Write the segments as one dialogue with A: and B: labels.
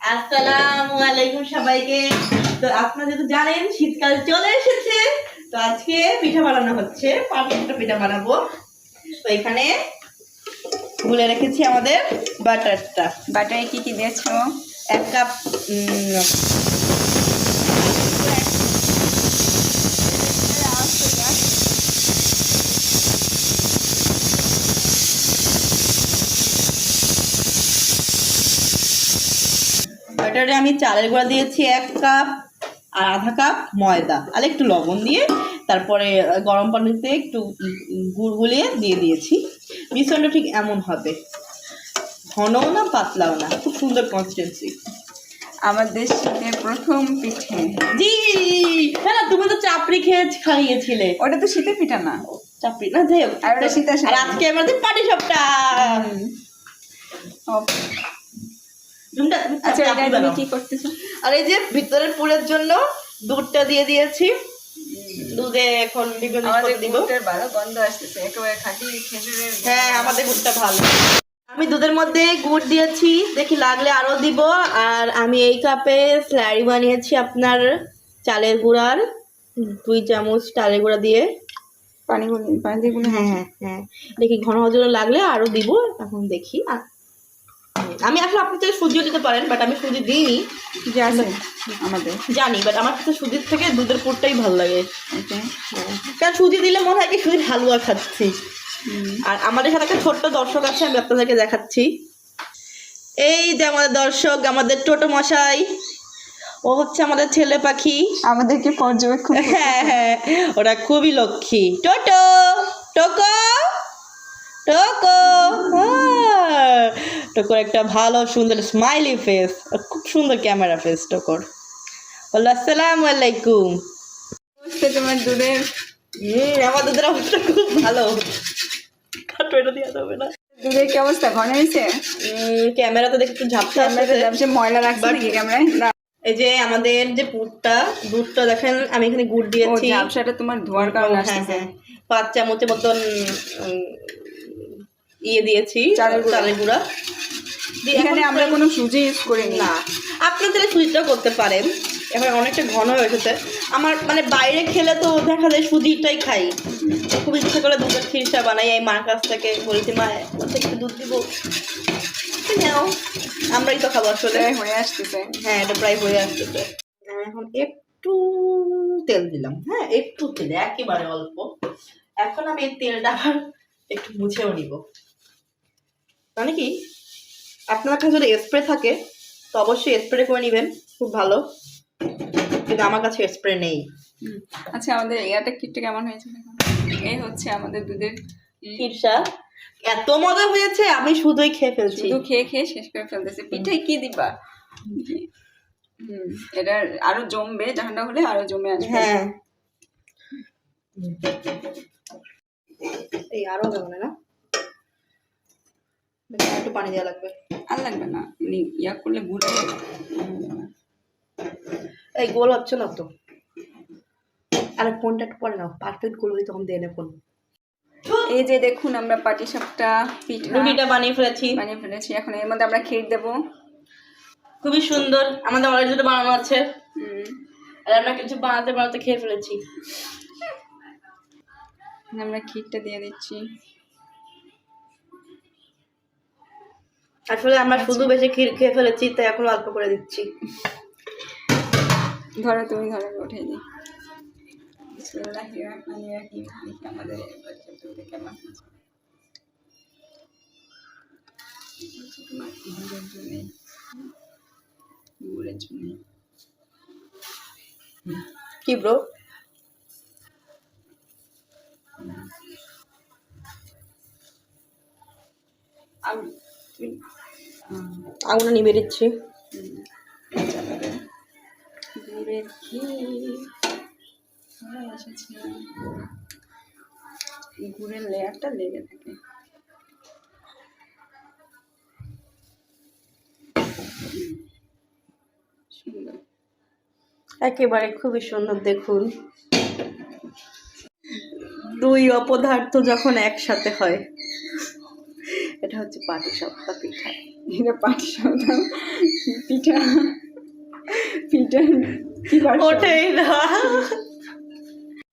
A: আসসালামু আলাইকুম সবাইকে। তো আপনারা যেহেতু জানেন শীতকাল চলে এসেছে তো আজকে পিঠা বানানো হচ্ছে। পাঁচটা পিঠা বানাবো। তো এখানে গুলে রেখেছি আমাদের বাটারটা।
B: বাটারে কি কি দিয়েছ?
A: এক কাপ বাটারে আমি চালের গুঁড়া দিয়েছি এক কাপ আর আধা কাপ ময়দা আর একটু লবণ দিয়ে তারপরে গরম পানিতে একটু গুড় গুলিয়ে দিয়ে দিয়েছি। মিশ্রণটা ঠিক এমন হবে। ঘনও না পাতলাও না খুব সুন্দর কনসিস্টেন্সি
B: আমাদের শীতের প্রথম পিঠে।
A: জি! হ্যাঁ না তুমি তো চাপড়ি খেয়ে খাইয়েছিলে।
B: ওটা তো শীতের পিঠা না।
A: চাপড়ি না যাই হোক।
B: আর ওটা শীতের
A: আজকে আমাদের পাটি সবটা। ঝুমটা তুমি
B: আচ্ছা। কি করতেছো?
A: আর এই যে ভিতরের পুরের জন্য দুধটা দিয়ে দিয়েছি। দুধে এখন বিভিন্ন
B: আমাদের
A: দিব।
B: ভালো গন্ধ আসতেছে একেবারে খাঁটি খেজুরের
A: হ্যাঁ আমাদের গুড়টা ভালো। আমি দুধের মধ্যে গুড় দিয়েছি দেখি লাগলে আরও দিব। আর আমি এই কাপে স্ল্যারি বানিয়েছি আপনার চালের গুঁড়ার দুই চামচ চালের গুঁড়া দিয়ে।
B: পানি পানি দিয়ে
A: হ্যাঁ হ্যাঁ হ্যাঁ। দেখি ঘন হওয়ার লাগলে আরও দিব এখন দেখি। আর আমি আসলে আপনি চাইলে সুজিও দিতে পারেন বাট আমি সুজি দিইনি।
B: যে আমাদের।
A: জানি বাট আমার কাছে সুজির থেকে দুধের পুরটাই ভালো লাগে। কারণ সুজি দিলে মনে হয় কি সুজির হালুয়া খাচ্ছি। আর আমাদের সাথে একটা ছোট্ট দর্শক আছে আমি আপনাদেরকে দেখাচ্ছি। এই যে আমাদের দর্শক আমাদের টোটো মশাই। ও হচ্ছে আমাদের ছেলে পাখি।
B: আমাদেরকে পর্যবেক্ষণ
A: হ্যাঁ হ্যাঁ ওরা খুবই লক্ষ্মী। টোটো টোকো টোকো। টোকোর একটা ভালো সুন্দর স্মাইলি ফেস খুব সুন্দর ক্যামেরা ফেস টোকোর বলল আসসালামু আলাইকুম।
B: তোমার দুধের।
A: হুম আমার দুধের অবস্থা খুব ভালো। কাটো এটা দেওয়া যাবে না।
B: দুধের কি অবস্থা ঘন হয়েছে?
A: উম, ক্যামেরাতে দেখে একটু ঝাপসা আসছে।
B: ময়লা রাখছে
A: But-
B: নাকি ক্যামেরায় না।
A: এই যে আমাদের যে পুরটা দুধটা দেখেন আমি এখানে গুড় দিয়েছি।
B: ঝাপসাটা তোমার ধোয়ার কারণে
A: হ্যাঁ,
B: আসতেছে।
A: হ্যাঁ। পাঁচ চামচের মতন ইয়ে দিয়েছি
B: চালের গুঁড়া। এখানে আমরা কোনো সুজি ইউজ করি
A: না আপনি তাহলে সুজিটাও করতে পারেন। এবার অনেকটা ঘন হয়ে এসেছে। আমার মানে বাইরে খেলে তো দেখা যায় সুজিটাই খাই। খুব ইচ্ছা করে দুধের খিরসা বানাই এই মার কাছ থেকে বলেছি মা একটু দুধ দিব। নাও আমরাই তো খাব আসলে।
B: হয়ে আসতেছে।
A: হ্যাঁ এটা প্রায় হয়ে আসতেছে। এখন একটু তেল দিলাম। হ্যাঁ একটু তেল একেবারে অল্প। এখন আমি তেলটা আবার একটু মুছেও নিব। মানে কি? আপনার কাছে যদি স্প্রে থাকে তো অবশ্যই স্প্রে করে নেবেন খুব ভালো। কিন্তু আমার কাছে স্প্রে নেই।
B: আচ্ছা আমাদের এয়ারটা কিটটা কেমন হয়েছে এই হচ্ছে আমাদের দুধের
A: কিরসা এত মজা হয়েছে আমি শুধুই খেয়ে ফেলছি।
B: শুধু খেয়ে খেয়ে শেষ করে ফেলতেছে। পিঠে কি দিবা? হুম এটা আরও জমবে ঠান্ডা হলে আরও জমে আসবে।
A: হ্যাঁ। এই আরও কেমন না? একটু পানি দেওয়া লাগবে
B: আর লাগবে না মানে ইয়া করলে গুড়ে
A: এই গোল হচ্ছে না তো আরে ফোনটা একটু পরে নাও পারফেক্ট গোল হয়ে তখন দিয়ে নে ফোন
B: এই যে দেখুন আমরা পাটি সাপটা
A: রুটিটা বানিয়ে ফেলেছি
B: বানিয়ে ফেলেছি এখন এর মধ্যে আমরা ক্ষীর দেবো।
A: খুবই সুন্দর। আমাদের অলরেডি যেটা বানানো আছে।
B: হুম।
A: আর আমরা কিছু বানাতে বানাতে খেয়ে ফেলেছি।
B: আমরা ক্ষীরটা দিয়ে দিচ্ছি।
A: আসলে আমরা শুধু বেশি ক্ষীর খেয়ে ফেলেছি তাই এখন অল্প করে দিচ্ছি।
B: ধরো তুমি ধরো উঠে দিই। আমাদের জন্যে।
A: কি ব্রো
B: আমি
A: আগুনটা নিবে দিচ্ছি।
B: এসেছে। গুড়ের লেয়ারটা লেগে থাকে।
A: একেবারে খুবই সুন্দর দেখুন। দুই অপদার্থ যখন একসাথে হয়। এটা হচ্ছে পাটি সপ্তাহ পিঠা।
B: এটা পাটি সাপটা পিঠা পিঠা
A: না।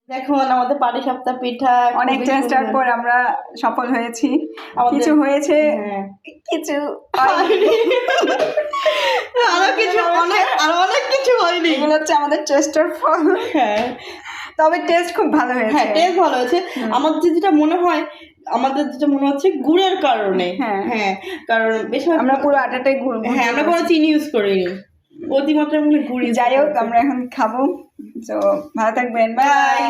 A: দেখুন আমাদের পাটি সাপ্তাহ পিঠা
B: অনেক চেষ্টার। পর আমরা সফল হয়েছি।
A: আমাদের-
B: কিছু হয়েছে
A: হ্যাঁ।
B: কিছু
A: আরও কিছু অনেক আরও অনেক কিছু হয়নি।
B: এগুলো হচ্ছে আমাদের চেষ্টার ফল।
A: হ্যাঁ।
B: তবে টেস্ট খুব ভালো হয়েছে।
A: হ্যাঁ টেস্ট ভালো হয়েছে। আমার যেটা মনে হয় আমাদের যেটা মনে হচ্ছে গুড়ের কারণে।
B: হ্যাঁ।
A: হ্যাঁ কারণ বেশি
B: আমরা পুরো আটাটাই গুড়
A: হ্যাঁ আমরা
B: পুরো
A: কোনো চিনি ইউজ করিনি। অতিমাত্রা গুড়
B: যাই হোক আমরা এখন খাব। তো ভালো থাকবেন। বাই